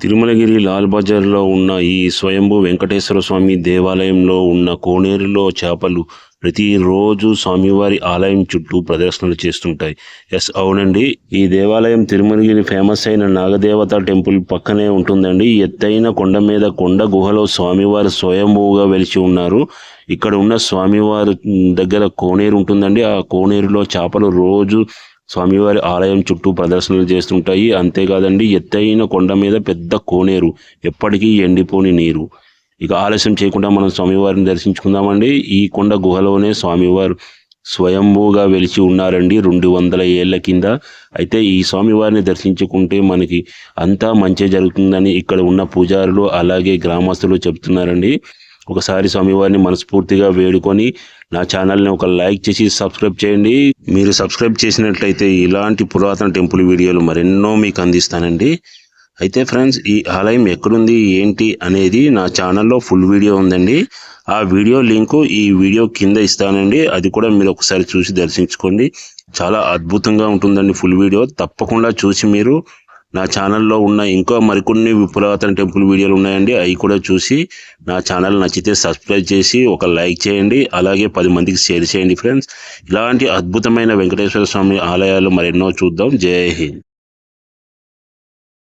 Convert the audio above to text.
తిరుమలగిరి లాల్ బజార్లో ఉన్న ఈ స్వయంభూ వెంకటేశ్వర స్వామి దేవాలయంలో ఉన్న కోనేరులో చేపలు ప్రతిరోజు స్వామివారి ఆలయం చుట్టూ ప్రదర్శనలు చేస్తుంటాయి. ఎస్ అవునండి. ఈ దేవాలయం తిరుమలగిరి ఫేమస్ అయిన నాగదేవత టెంపుల్ పక్కనే ఉంటుందండి. ఎత్తైన కొండ మీద కొండ గుహలో స్వామివారు స్వయంభూగా వెలిచి ఉన్నారు. ఇక్కడ ఉన్న స్వామివారి దగ్గర కోనేరు ఉంటుందండి. ఆ కోనేరులో చేపలు రోజు స్వామివారి ఆలయం చుట్టూ ప్రదర్శనలు చేస్తుంటాయి. అంతేకాదండి ఎత్తైన కొండ మీద పెద్ద కోనేరు. ఎప్పటికీ ఎండిపోని నీరు. ఇక ఆలస్యం చేయకుండా మనం స్వామివారిని దర్శించుకుందామండి. ఈ కొండ గుహలోనే స్వామివారు స్వయంభూగా వెలిచి ఉన్నారండి రెండు వందల ఏళ్ళ కింద. అయితే ఈ స్వామివారిని దర్శించుకుంటే మనకి అంతా మంచి జరుగుతుందని ఇక్కడ ఉన్న పూజారులు అలాగే గ్రామస్తులు చెప్తున్నారండి. ఒకసారి స్వామివారిని మనస్ఫూర్తిగా వేడుకొని నా ఛానల్ని ఒక లైక్ చేసి సబ్స్క్రైబ్ చేయండి. మీరు సబ్స్క్రైబ్ చేసినట్లయితే ఇలాంటి పురాతన టెంపుల్ వీడియోలు మరెన్నో మీకు అందిస్తానండి. అయితే ఫ్రెండ్స్ ఈ ఆలయం ఎక్కడుంది ఏంటి అనేది నా ఛానల్లో ఫుల్ వీడియో ఉందండి. ఆ వీడియో లింకు ఈ వీడియో కింద ఇస్తానండి. అది కూడా మీరు ఒకసారి చూసి దర్శించుకోండి. చాలా అద్భుతంగా ఉంటుందండి ఫుల్ వీడియో. తప్పకుండా చూసి మీరు నా ఛానల్లో ఉన్న ఇంకా మరికొన్ని పురాతన టెంపుల్ వీడియోలు ఉన్నాయండి. అవి కూడా చూసి నా ఛానల్ నచ్చితే సబ్స్క్రైబ్ చేసి ఒక లైక్ చేయండి. అలాగే పది మందికి షేర్ చేయండి ఫ్రెండ్స్. ఇలాంటి అద్భుతమైన వెంకటేశ్వర స్వామి ఆలయాలు మరెన్నో చూద్దాం. జై హింద్.